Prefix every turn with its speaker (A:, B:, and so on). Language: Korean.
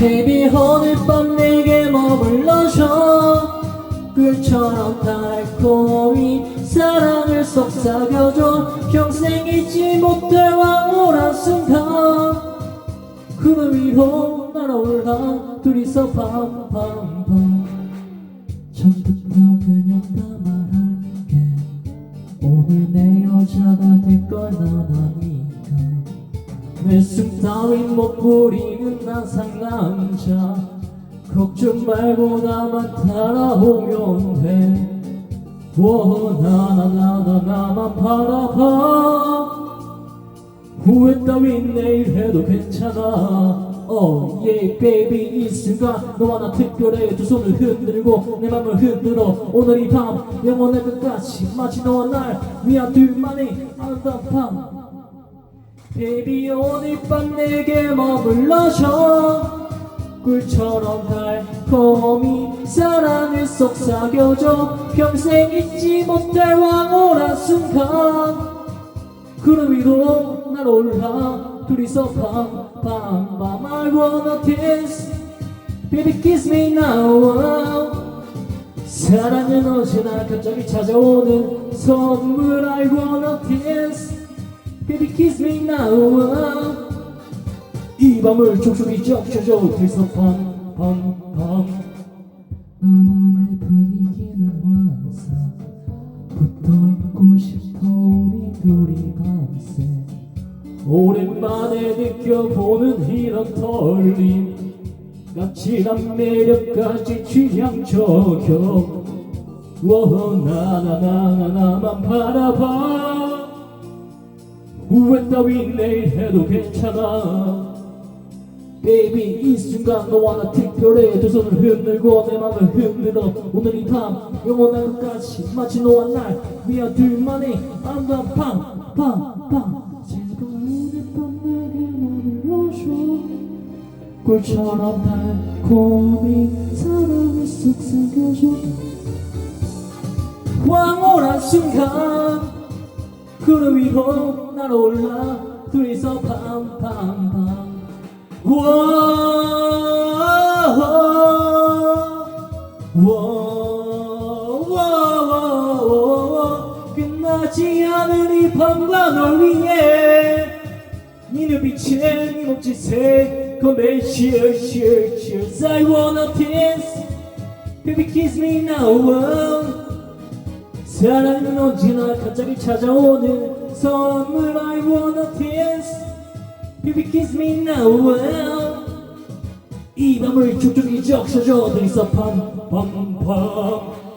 A: 데뷔 오늘 밤 내게 머물러줘. 꿀처럼 달콤히 사랑을 속삭여줘. 평생 잊지 못할 황홀한 순간. 구름 위로 날아올라 둘이서 밤밤밤 처음부터 그냥 다 말할게. 오늘 내 여자가 될 걸 난 아니까. 내 숨 따윈 못 부리고 난 상남자. 걱정 말고 나만 따라오면 돼. 나나나나 나만 바라봐. 후회 따윈 내일 해도 괜찮아. Oh yeah baby 이 순간 너와 나 특별해. 두 손을 흔들고 내 맘을 흔들어. 오늘 이 밤 영원할 끝까지 마치 너와 날 위한 둘만의 아름다운 밤 Baby 오늘 밤 내게 머물러줘. 꿀처럼 달콤히 사랑을 속삭여줘. 평생 잊지 못할 황홀한 순간. 구름 위로 날아올라. 둘이서 밤밤밤 I wanna dance. Baby kiss me now. 사랑은 언제나 갑자기 찾아오는 선물 I wanna dance Baby kiss me now. 이 밤을 촉촉이 적셔줘. 둘이서 밤밤밤 너만의 분위기는 환상 붙어있고 싶어 우리 둘이 밤새. 오랜만에 느껴보는 이런 떨림. 까칠한 매력까지 취향 저격. 워나나나나 나만 바라봐 후회 따위 내일 해도 괜찮아. Baby 이 순간 너와 나 특별해. 두 손을 흔들고 내 맘을 흔들어. 오늘 이 밤 영원한 것까지 마치 너와 날 위한 둘만의 아름다운 밤밤밤. 제발 오늘 밤 내게 머물러 줘 꿀처럼 달콤히 사랑을 속삭여줘. 황홀한 순간 구름 위로 날아올라 둘이서 밤밤밤 와와와와와 끝나지 않은 이 밤과 널 위해 네 눈빛에 네 몸짓에 건배 cheers cheers cheers I wanna dance baby kiss me now 사랑은 언제나 갑자기 찾아오는 선물 I wanna dance Baby kiss me now. 이 밤을 촉촉이 적셔줘. 둘이서 팜팜팜